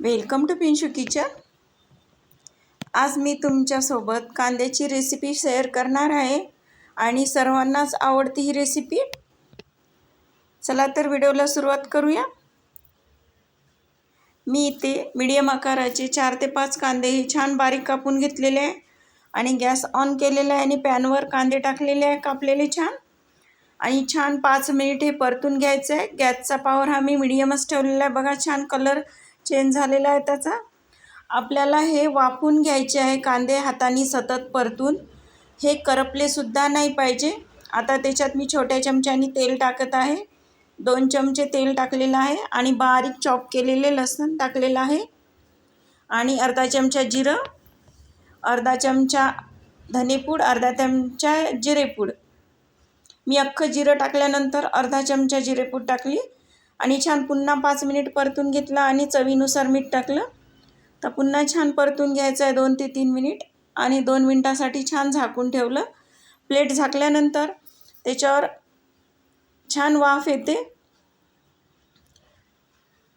Welcome to पिंशू kitchen. आज मी तुमच्यासोबत कांद्याची रेसिपी शेअर करणार आहे आणि सर्वांनाच आवडती ही रेसिपी चला तर व्हिडिओला सुरुवात करूया. मी इथे मीडियम आकाराचे चार ते पाच कांदे हे छान बारीक कापून घेतलेले आहे आणि गॅस ऑन केलेला आहे आणि पॅनवर कांदे टाकलेले आहे कापलेले छान. आणि छान पाच मिनिट हे परतून घ्यायचं आहे. गॅसचा पावर हा मी मिडियमच ठेवलेला आहे. बघा छान कलर चेंज झालेला आहे त्याचा. आपल्याला हे वाफून घ्यायचे आहे कांदे हाताने सतत परतून. हे करपलेसुद्धा नाही पाहिजे. आता त्याच्यात मी छोट्या चमच्याने तेल टाकत आहे. दोन चमचे तेल टाकलेलं आहे आणि बारीक चॉप केलेले लसण टाकलेलं आहे. आणि अर्धा चमचा जिरं अर्धा चमचा धनेपूड अर्धा चमचा जिरेपूड. मी अख्खं जिरं टाकल्यानंतर अर्धा चमचा जिरेपूड टाकली. आणि छान पुन्हा पाच मिनिट परतून घेतलं आणि चवीनुसार मीठ टाकलं. तर पुन्हा छान परतून घ्यायचं आहे दोन ते तीन मिनिट आणि दोन मिनटासाठी छान झाकून ठेवलं. प्लेट झाकल्यानंतर त्याच्यावर छान वाफ येते.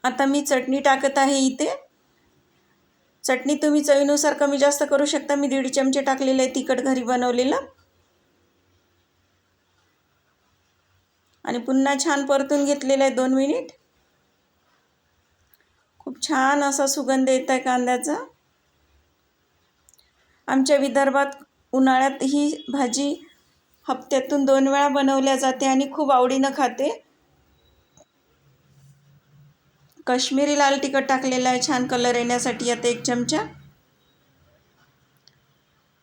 आता मी चटणी टाकत आहे इथे. चटणी तुम्ही चवीनुसार कमी जास्त करू शकता. मी दीड चमचे टाकलेले आहे तिखट घरी बनवलेलं. आणि पुन्हा छान परतून घेतलेलं आहे दोन मिनिट. खूप छान असा सुगंध येत आहे कांद्याचा. आमच्या विदर्भात उन्हाळ्यात ही भाजी हप्त्यातून दोन वेळा बनवल्या जाते आणि खूप आवडीनं खाते. कश्मीरी लाल तिखट टाकलेलं आहे छान कलर येण्यासाठी आता एक चमचा.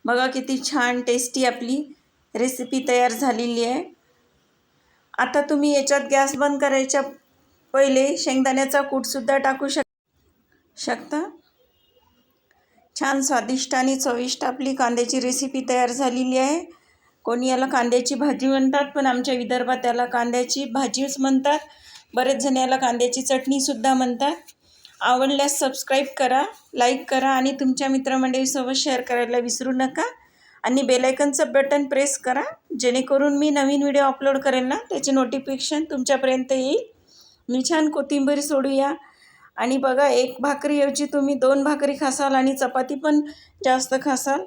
बघा किती छान टेस्टी आपली रेसिपी तयार झालेली आहे. आता तुम्ही याच्यात गॅस बंद करायच्या पहिले शेंगदाण्याचा कूटसुद्धा टाकू शक शकता? छान स्वादिष्ट आणि चविष्ट आपली कांद्याची रेसिपी तयार झालेली आहे. कोणी याला कांद्याची भाजी म्हणतात पण आमच्या विदर्भात त्याला कांद्याची भाजीच म्हणतात. बरेच जण याला कांद्याची चटणीसुद्धा म्हणतात. आवडल्यास सबस्क्राईब करा लाईक करा आणि तुमच्या मित्रमंडळीसोबत शेअर करायला विसरू नका. आणि बेलायकनचं बटन प्रेस करा. जेणेकरून मी नवीन व्हिडिओ अपलोड करेल ना त्याचे नोटिफिकेशन तुमच्यापर्यंत येईल. मी छान कोथिंबीर सोडूया. आणि बघा एक भाकरीऐवजी तुम्ही दोन भाकरी खासाल आणि चपाती पण जास्त खासाल.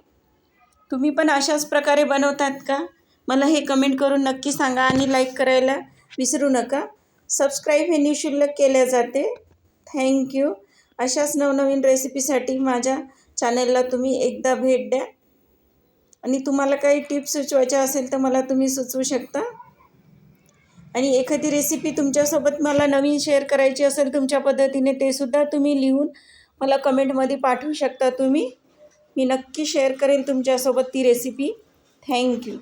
तुम्ही पण अशाच प्रकारे बनवतात का? मला हे कमेंट करून नक्की सांगा आणि लाईक करायला विसरू नका. सबस्क्राईब हे निशुल्क केले जाते. थँक्यू अशाच नवनवीन रेसिपीसाठी माझ्या चॅनलला तुम्ही एकदा भेट द्या. आणि तुम्हाला काही टिप्स सुचवायच्या असेल तर मला तुम्ही सुचवू शकता. आणि एखादी रेसिपी तुमच्यासोबत मला नवीन शेअर करायची असेल तुमच्या पद्धतीने ते सुद्धा तुम्ही लिहून मला कमेंटमध्ये पाठवू शकता तुम्ही. मी नक्की शेअर करेल तुमच्यासोबत ती रेसिपी थँक्यू